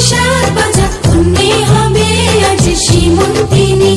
সাত বাজা হবে আজ সীমন্তিনী